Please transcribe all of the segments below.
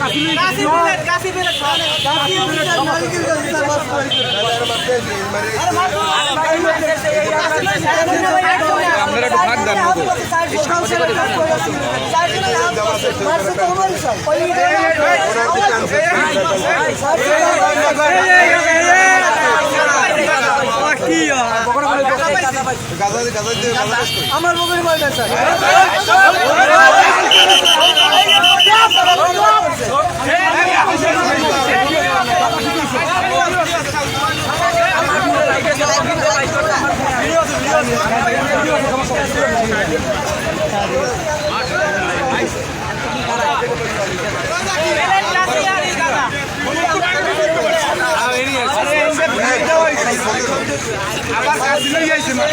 কাশি বিলেট কাশি বিলেট কাশি বিলেট নারকেল গাছ স্যার মাছ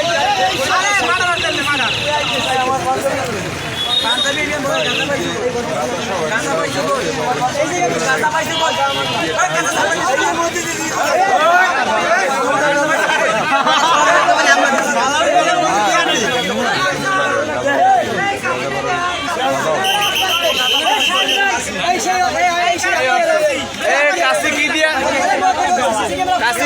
আপনারা একটু ভাগ দেন মতো আমার মোবাইল বল স্যার আবার কাশি লই যাইছে এ কাশি কি দিয়া কাশি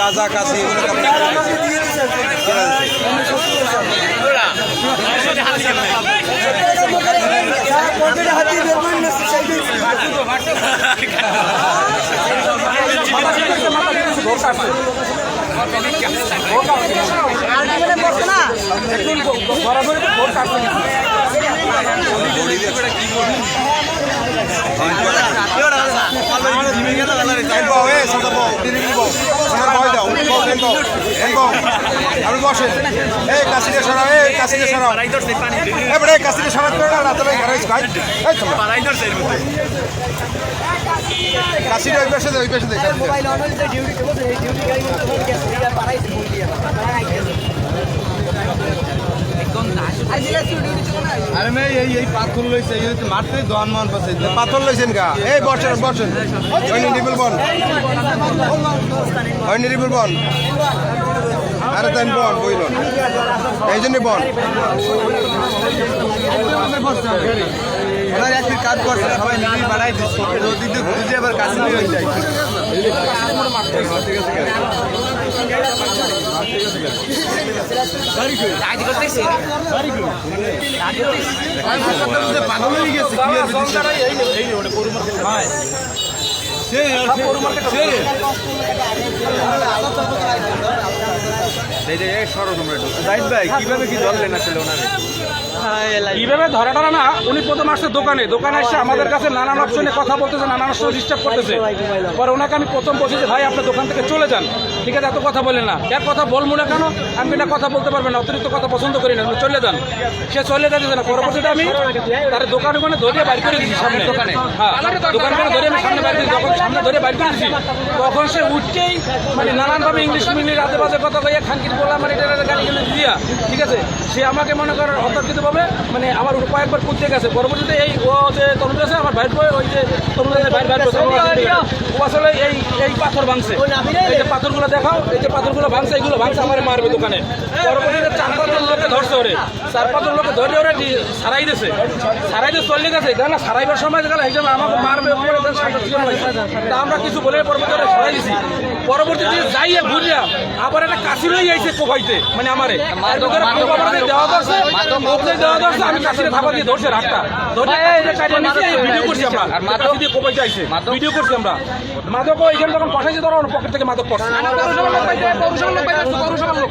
গাঁজা? কি কাশি এগুলো আপনি কেনা আপনি বসেন এই কাশিটা সরাও এই কাশিটা সরাও এবারে কাশিটা সরাও করে না রাতে ভাই ঘরে ভাই এই তো কাশিটা ওই পাশে ওই পাশে দে কাশিটা। মোবাইল অন হইছে ডিউটি কেমন এই ডিউটি গাড়ি মধ্যে পারাইছে দিয়ে আর মেয়ে পাথর লইছে এই হচ্ছে মারতে দোয়ান মান পাশে পাথর লইছেন গা এই বসেন বসেন নিরিবিল বন নিরিবিল বন আরে তাই বন বইল এই জন্য বন এবার কাজ করছে সবাই নিবি বাড়াই দিচ্ছে দিয়ে খুঁজে আবার কাছে নিয়ে যায় পাগল হয়ে গেছে কীভাবে কি ধরলেন আসলে ওনারে? কীভাবে ধরা টরা না উনি প্রথম আসছে দোকানে। দোকানে এসে আমাদের কাছে নানান অপশনে কথা বলতেছে নানান অপশনে ডিস্টার্ব করতেছে। পরে ওনাকে আমি প্রথম বলছি যে ভাই আপনার দোকান থেকে চলে যান। ঠিক আছে এত কথা বলেন না। এক কথা বলব না কেন? আমি না কথা বলতে পারবেন না। অতিরিক্ত কথা পছন্দ করি না। চলে যান। সে চলে যাচ্ছে না। পরবর্তীতে আমি তার দোকান ওখানে ধরিয়ে বাইর করে দিচ্ছি সামনে। দোকানে। হ্যাঁ দোকানে ওখানে ধরে আমি সামনে বাইর করে দিচ্ছি যখন সামনে ধরে বাইর করে দিচ্ছি তখন সে উঠতেই মানে নানানভাবে ইংলিশ মিংলিশ আজে বাজে কথা কইয়া খানকির বলা মানে এটা গালি গালি দিয়া। ঠিক আছে? সে আমাকে মনে করেন অতর্কিতভাবে মানে আমার কয়েকবার কুদতে গেছে। পরবর্তীতে এই ও যে তরুণ আছে আমার ভাইয়ের বই ওই যে তরুণ আছে ও আসলে এই এই পাথর ভাঙছে। এই যে পাথরগুলো দেখাও এই যে পাথরগুলো ভাঙছে এইগুলো ভাঙছে আমার মারবে দোকানে। পরবর্তীতে চার পাঁচজন লোকে ধরছে ওরে। চার পাঁচজন লোকে ধরে ওরে সারাই দিছে। সারাই দিয়ে চলে গেছে। জানা সারাইবার সময় গেলে হিসাবে আমাকে মারবে না। তা আমরা কিছু বলে পরবর্তী ওরে সরাই দিছি। পরবর্তীতে যাইয়ে ঘুরিয়া আবার একটা কাশি লই আইছে কোপাইতে মানে আমারে। দেওয়া কোপতে দেওয়া দরছে আমি কাশিরে থাপা দিয়ে ধরছে রাস্তা ভিডিও করছি আমরা মাদক দিয়ে চাইছে ভিডিও করছি আমরা মাদক এখানে যখন পাঠাইছে ধরো পকেট থেকে মাদক পড়ছে পৌরসভার লোক পৌরসভার লোক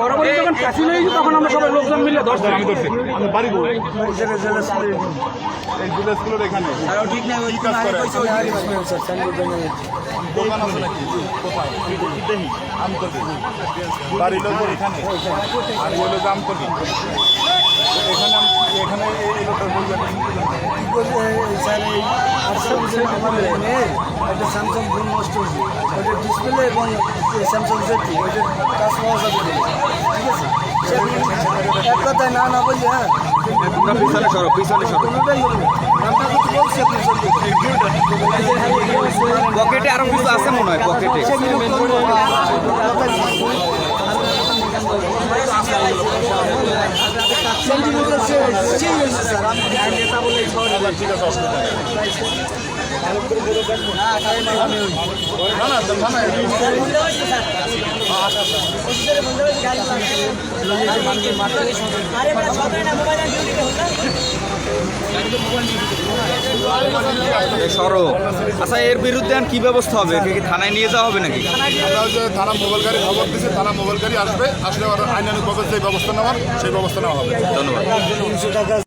পরবর্তী যখন কাশি লেগেছে তখন আমরা সবাই লোকজন মিলে দশ আমি ধরছি। এই দুটো স্কুলের এখানে। ঠিক নাই ওই কাজ করে? দোকান আছে নাকি? কোথায় দেখি আমতলি বাড়ি লোক এখানে। আর ওই লোক আমতলি এখানে এখানে এই এই লোকটা বলবেন স্যার এই আটশো আমার মেয়ে একটা স্যামসাং ফোন নষ্ট হয়েছে। ওটা ডিসপ্লে এবং স্যামসাং জেটি ওইটার কাজ পাওয়া যাবে না। ঠিক আছে? এক কথায় না না বললে হ্যাঁ? পিছনে সরো পিছনে সরো। কোনোটাই হবে নামটা কিন্তু বলছি আপনি পকেটে আরও কিছু আছে মনে হয় পকেটে ঠিক আছে সরো। আচ্ছা এর বিরুদ্ধে আর কি ব্যবস্থা হবে? কি থানায় নিয়ে যাওয়া হবে নাকি? থানা মোবাইল গাড়ি খবর দিচ্ছে থানা মোবাইলকারী গাড়ি আসবে আসলে ওরা আইনানুক যে ব্যবস্থা নেওয়ার সেই ব্যবস্থা নেওয়া হবে। ধন্যবাদ।